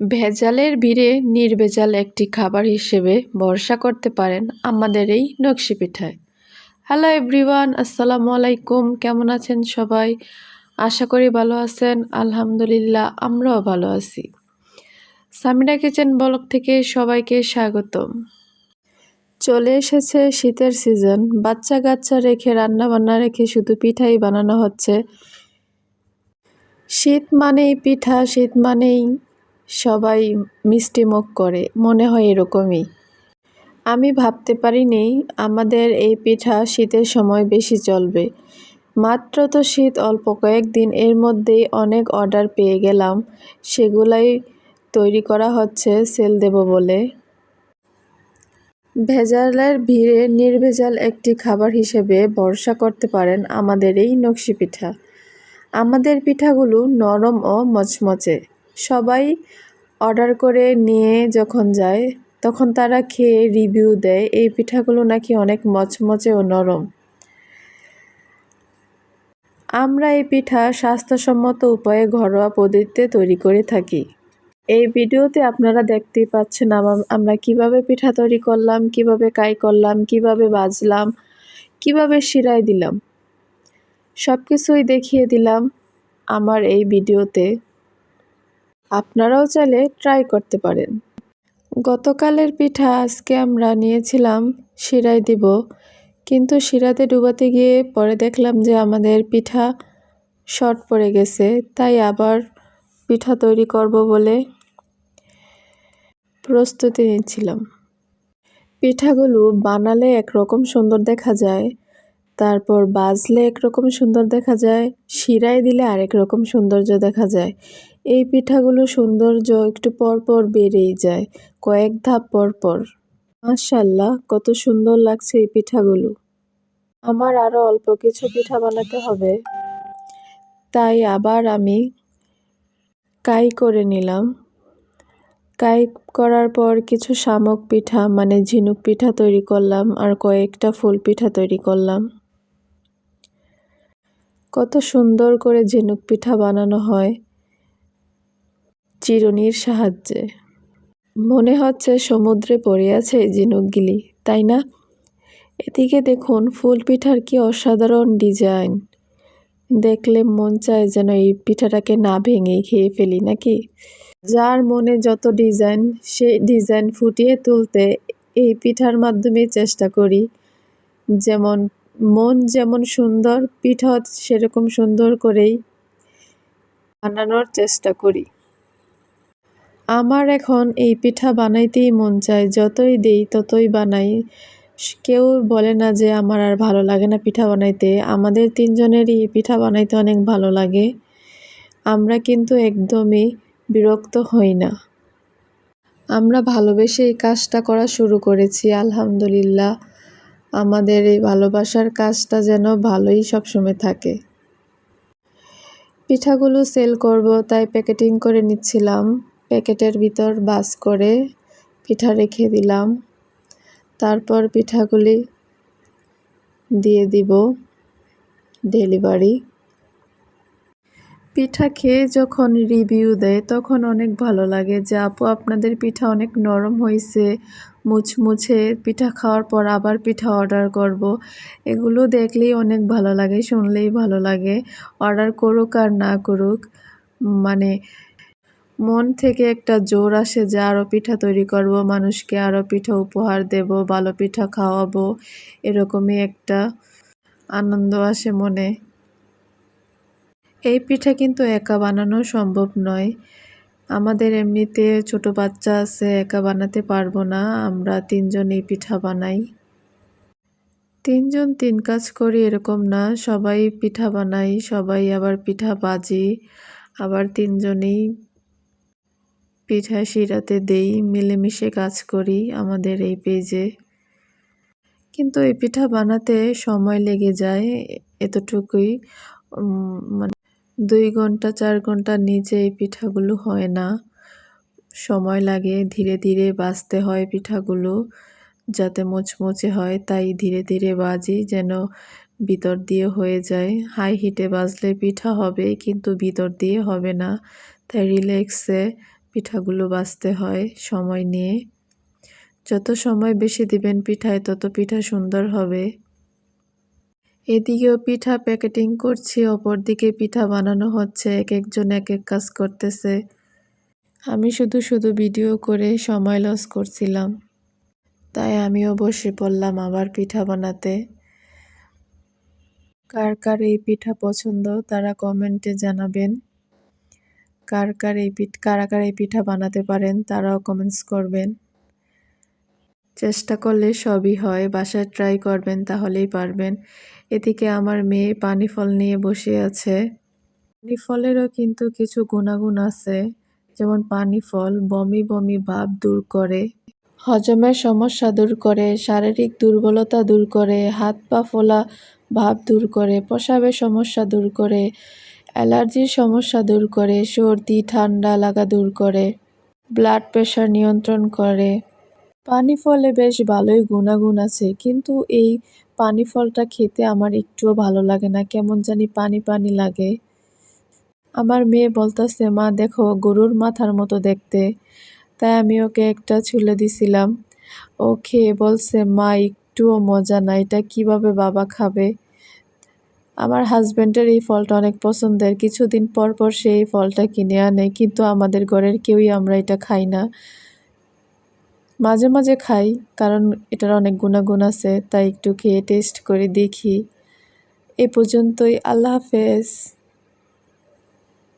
ভেজালের ভিড়ে নির্ভেজাল একটি খাবার হিসেবে ভরসা করতে পারেন আমাদের এই নকশি পিঠায়। হ্যালো এভরিওয়ান, আসসালামু আলাইকুম। কেমন আছেন সবাই? আশা করি ভালো আছেন। আলহামদুলিল্লাহ, আমরাও ভালো আছি। সামিরা কিচেন ব্লক থেকে সবাইকে স্বাগতম। চলে এসেছে শীতের সিজন। বাচ্চা কাচ্চা রেখে রান্না বান্না রেখে শুধু পিঠাই বানানো হচ্ছে। শীত মানেই পিঠা, শীত মানেই সবাই মিষ্টি মুখ করে, মনে হয় এরকমই। আমি ভাবতে পারিনি আমাদের এই পিঠা শীতের সময় বেশি চলবে। মাত্র তো শীত, অল্প কয়েকদিন এর মধ্যেই অনেক অর্ডার পেয়ে গেলাম। সেগুলাই তৈরি করা হচ্ছে, সেল দেব বলে। ভেজালের ভিড়ে নির্ভেজাল একটি খাবার হিসেবে ভরসা করতে পারেন আমাদের এই নকশি পিঠা। আমাদের পিঠাগুলো নরম ও মচমচে। সবাই অর্ডার করে নিয়ে যখন যায়, তখন তারা খেয়ে রিভিউ দেয়, এই পিঠাগুলো নাকি অনেক মচমচে ও নরম। আমরা এই পিঠা স্বাস্থ্যসম্মত উপায়ে ঘরোয়া পদ্ধতিতে তৈরি করে থাকি। এই ভিডিওতে আপনারা দেখতেই পাচ্ছেন আমরা কীভাবে পিঠা তৈরি করলাম, কীভাবে কাই করলাম, কীভাবে বাজলাম, কীভাবে শিরাই দিলাম। সব কিছুই দেখিয়ে দিলাম আমার এই ভিডিওতে। আপনারাও চাইলে ট্রাই করতে পারেন। গতকালের পিঠা আজকে আমরা নিয়েছিলাম শিরাই দিব। কিন্তু শিরাতে ডুবাতে গিয়ে পরে দেখলাম যে আমাদের পিঠা শর্ট পড়ে গেছে, তাই আবার পিঠা তৈরি করব বলে প্রস্তুতি নিচ্ছিলাম। পিঠাগুলো বানালে একরকম সুন্দর দেখা যায়। তারপর বাজলে একরকম সুন্দর দেখা যায়, শিরায় দিলে আরেক রকম সৌন্দর্য দেখা যায়। এই পিঠাগুলো সৌন্দর্য একটু পর পর বেড়েই যায়, কয়েক ধাপ পর পর। মাশাল্লাহ কত সুন্দর লাগছে এই পিঠাগুলো। আমার আরও অল্প কিছু পিঠা বানাতে হবে। তাই আবার আমি কাই করে নিলাম। কাই করার পর কিছু শামুক পিঠা মানে ঝিনুক পিঠা তৈরি করলাম আর কয়েকটা ফুল পিঠা তৈরি করলাম। কত সুন্দর করে ঝিনুক পিঠা বানানো হয় চিরুনির সাহায্যে। মনে হচ্ছে সমুদ্রে পড়ে আছে ঝিনুকগুলি, তাই না? এদিকে দেখুন, ফুল পিঠার কি অসাধারণ ডিজাইন। দেখলে মন চায় যেন এই পিঠাটাকে না ভেঙে খেয়ে ফেলি নাকি? যার মনে যত ডিজাইন, সেই ডিজাইন ফুটিয়ে তুলতে এই পিঠার মাধ্যমে চেষ্টা করি। যেমন মন যেমন সুন্দর, পিঠা সেরকম সুন্দর করেই বানানোর চেষ্টা করি। আমার এখন এই পিঠা বানাইতেই মন চায়, যতই দেই ততই বানাই। কেউ বলে না যে আমার আর ভালো লাগে না পিঠা বানাইতে, আমাদের তিনজনেরই পিঠা বানাইতে অনেক ভালো লাগে। আমরা কিন্তু একদমই বিরক্ত হই না। আমরা ভালোবেসে এই কাজটা করা শুরু করেছি, আলহামদুলিল্লাহ। আমাদের এই ভালোবাসার কাজটা যেন ভালোই সবসময় থাকে। পিঠাগুলো সেল করব, তাই প্যাকেটিং করে নিচ্ছিলাম। প্যাকেটের ভিতর বাস করে পিঠা রেখে দিলাম। তারপর পিঠাগুলি দিয়ে দিব ডেলিভারি। পিঠা খেয়ে যখন রিভিউ দেয়, তখন অনেক ভালো লাগে। যে আপু, আপনাদের পিঠা অনেক নরম হয়েছে মুচমুছে পিঠা খাওয়ার পর আবার পিঠা অর্ডার করব। এগুলো দেখলেই অনেক ভালো লাগে, শুনলেই ভালো লাগে। অর্ডার করুক আর না করুক মানে মন থেকে একটা জোর আসে যে আরও পিঠা তৈরি করব, মানুষকে আরও পিঠা উপহার দেব, ভালো পিঠা খাওয়াবো, এরকমই একটা আনন্দ আসে মনে। এই পিঠা কিন্তু একা বানানো সম্ভব নয়। আমাদের এমনিতে ছোট বাচ্চা আছে, একা বানাতে পারব না। আমরা তিনজন এই পিঠা বানাই। তিনজন তিন কাজ করি এরকম না। সবাই পিঠা বানাই, সবাই আবার পিঠা বাজি, আবার তিনজনেই পিঠা শিরাতে দেই, মিলেমিশে কাজ করি আমাদের এই পেজে। কিন্তু এই পিঠা বানাতে সময় লেগে যায় এতটুকুই। মানে দুই ঘণ্টা, চার ঘণ্টা নিচে এই পিঠাগুলো হয় না। সময় লাগে, ধীরে ধীরে বাজতে হয় পিঠাগুলো, যাতে মুচমুচে হয়, তাই ধীরে ধীরে বাজি যেন ভিতর দিয়ে হয়ে যায়। হাই হিটে বাজলে পিঠা হবে, কিন্তু ভিতর দিয়ে হবে না, তাই রিল্যাক্সে পিঠাগুলো বাজতে হয় সময় নিয়ে। যত সময় বেশি দিবেন পিঠায়, তত পিঠা সুন্দর হবে। এদিকেও পিঠা প্যাকেটিং করছি, অপরদিকে পিঠা বানানো হচ্ছে এক একজন এক এক কাজ করতেছে। আমি শুধু শুধু ভিডিও করে সময় লস করছিলাম। তাই আমিও বসে পড়লাম আবার পিঠা বানাতে। কার কার এই পিঠা পছন্দ তারা কমেন্টে জানাবেন। কার কার এই পিঠ কারা কার এই পিঠা বানাতে পারেন তারাও কমেন্টস করবেন। চেষ্টা করলে সবই হয়, বাসায় ট্রাই করবেন তাহলেই পারবেন। এদিকে আমার মেয়ে পানি ফল নিয়ে বসে আছে। পানি ফলেরও কিন্তু কিছু গুণাগুণ আছে, যেমন পানি ফল বমি বমি ভাব দূর করে, হজমের সমস্যা দূর করে, শারীরিক দুর্বলতা দূর করে, হাত পা ফোলা ভাব দূর করে, প্রসাবের সমস্যা দূর করে, অ্যালার্জির সমস্যা দূর করে, সর্দি, ঠান্ডা লাগা দূর করে ব্লাড প্রেশার নিয়ন্ত্রণ করে। পানি ফলে বেশ ভালোই গুণাগুণ আছে। কিন্তু এই পানি ফলটা খেতে আমার একটুও ভালো লাগে না। কেমন জানি পানি পানি লাগে। আমার মেয়ে বলতেছে, মা, দেখো, গরুর মাথার মতো দেখতে। তাই আমি ওকে একটা ছুলে দিছিলাম। ও খেয়ে বলছে, মা, একটুও মজা না, এটা কীভাবে বাবা খাবে? আমার হাজব্যান্ডের এই ফলটা অনেক পছন্দের। কিছুদিন পর পর সে এই ফলটা কিনে আনে, কিন্তু আমাদের ঘরের কেউই আমরা এটা খাই না। মাঝে মাঝে খাই, কারণ এটার অনেক গুণাগুণ আছে, তাই একটু খেয়ে টেস্ট করে দেখি। এ পর্যন্তই, আল্লাহ হাফেজ।